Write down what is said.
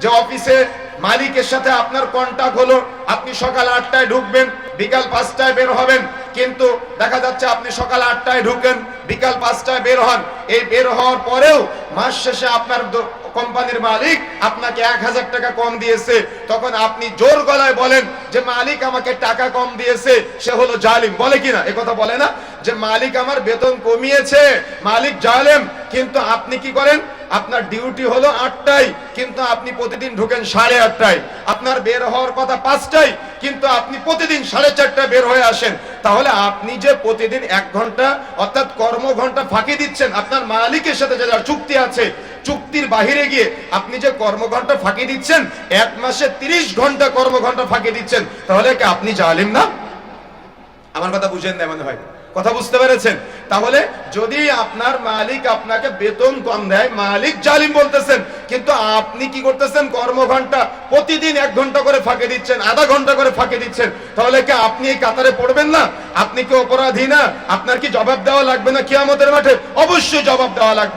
যে অফিসে মালিকের সাথে আপনার কন্টাক্ট হলো, আপনি সকাল আটটায় ঢুকবেন, বিকাল পাঁচটায় বের হবেন। কিন্তু দেখা যাচ্ছে আপনি সকাল আটটায় ঢুকেন, বিকাল পাঁচটায় বের হন। এই বের হওয়ার পরেও মাস শেষে আপনার কোম্পানির মালিক আপনাকে এক হাজার টাকা কম দিয়েছে। তখন আপনি জোর গলায় বলেন যে, মালিক আমাকে টাকা কম দিয়েছে। সে হলো জালিম। বলে কিনা? কথা বলে না? যে, মালিক আমার বেতন কমিয়েছে। মালিক জালেম। কিন্তু আপনি কি করেন? আপনার ডিউটি হলো আটটায়, কিন্তু আপনি প্রতিদিন ঢুকেন সাড়ে আটটায়। আপনার বের হওয়ার কথা পাঁচটায়, কিন্তু আপনি প্রতিদিন সাড়ে চারটায় বের হয়ে আসেন। তাহলে আপনি যে প্রতিদিন এক ঘণ্টা, অর্থাৎ কর্ম ঘণ্টা ফাঁকি দিচ্ছেন, আপনার মালিকের সাথে যে যার চুক্তি আছে, চুক্তির বাহিরে গিয়ে আপনি যে কর্মঘন্টা ফাঁকি দিচ্ছেন, এক মাসে তিরিশ ঘণ্টা কর্মঘন্টা ফাঁকি দিচ্ছেন, তাহলে কি আপনি জালিম না? আমার কথা বুঝেন না মনে হয়। কথা বুঝতে পেরেছেন? তাহলে যদি আপনার মালিক আপনাকে বেতন কম দেয়, মালিক জালিম বলতেছেন, কিন্তু আপনি কি করতেছেন? কর্মঘন্টা প্রতিদিন এক ঘণ্টা করে ফাঁকে দিচ্ছেন, আধা ঘণ্টা করে ফাঁকে দিচ্ছেন। তাহলে কি আপনি এই কাতারে পড়বেন না? আপনি কি অপরাধী না? আপনার কি জবাব দেওয়া লাগবে না কিয়ামতের মাঠে? অবশ্যই জবাব দেওয়া লাগবে।